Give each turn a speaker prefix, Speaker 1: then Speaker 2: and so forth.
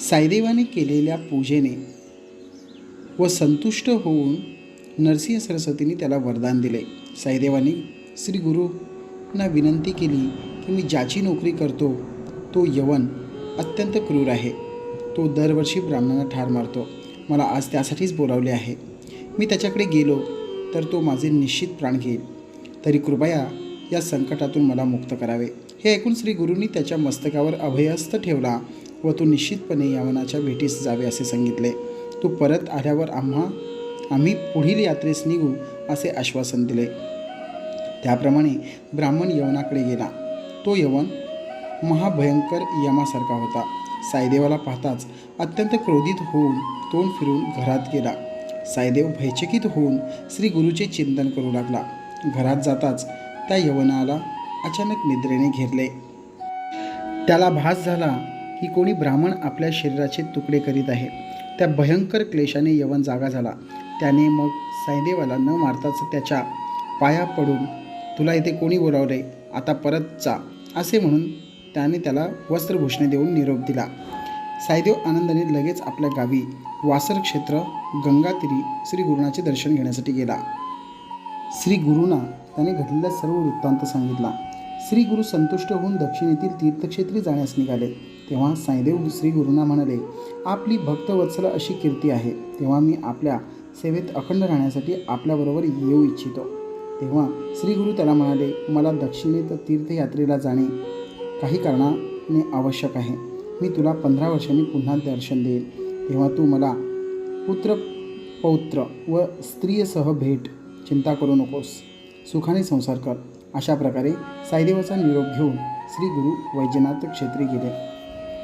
Speaker 1: साईदेवाने केलेल्या पूजेने व संतुष्ट होऊन नरसिंह सरस्वतीने त्याला वरदान दिले. साईदेवाने श्री गुरूंना विनंती केली की मी ज्याची नोकरी करतो तो यवन अत्यंत क्रूर आहे. तो दरवर्षी ब्राह्मणांना ठार मारतो. मला आज त्यासाठीच बोलावले आहे. मी त्याच्याकडे गेलो तर तो माझे निश्चित प्राण घेईल. तरी कृपया या संकटातून मला मुक्त करावे. हे ऐकून श्री गुरूंनी त्याच्या मस्तकावर अभयस्थ ठेवला व तू निश्चितपणे यवनाच्या भेटीस जावे असे सांगितले. तो परत आल्यावर आम्हा आम्ही पुढील यात्रेस निघू असे आश्वासन दिले. त्याप्रमाणे ब्राह्मण यवनाकडे गेला. तो यवन महाभयंकर यमासारखा होता. साईदेवाला पाहताच अत्यंत क्रोधित होऊन तोंड फिरून घरात गेला. साईदेव भयचकित होऊन श्री गुरुचे चिंतन करू लागला. घरात जाताच त्या यवनाला अचानक निद्रेने घेरले. त्याला भास झाला की कोणी ब्राह्मण आपल्या शरीराचे तुकडे करीत आहे. त्या भयंकर क्लेशाने यवन जागा झाला. त्याने मग साईदेवाला न मारताच त्याच्या पाया पडून तुला इथे कोणी बोलावले आता परत जा. असे म्हणून त्याने त्याला वस्त्रभूषणे देऊन निरोप दिला. साईदेव आनंदाने लगेच आपल्या गावी वासर क्षेत्र गंगातीरी श्री गुरुनाचे दर्शन घेण्यासाठी गेला. श्री गुरुना त्याने घडलेला सर्व वृत्तांत सांगितला. श्री गुरु संतुष्ट होऊन दक्षिणेतील तीर्थक्षेत्री जाण्यास निघाले. तेव्हा साईदेव श्री गुरुंना म्हणाले आपली भक्तवत्सल अशी कीर्ती आहे. तेव्हा मी आपल्या सेवेत अखंड राहण्यासाठी आपल्याबरोबर येऊ इच्छितो. तेव्हा श्री गुरु त्याला म्हणाले मला दक्षिणेत तीर्थयात्रेला जाणे काही कारणाने आवश्यक आहे. मी तुला पंधरा वर्षांनी पुन्हा दर्शन देईल. तेव्हा तू मला पुत्र पौत्र व स्त्रियसह भेट. चिंता करू नकोस. सुखाने संसार कर. अशा प्रकारे साईदेवाचा निरोप घेऊन श्री गुरु वैजनाथ क्षेत्री गेले.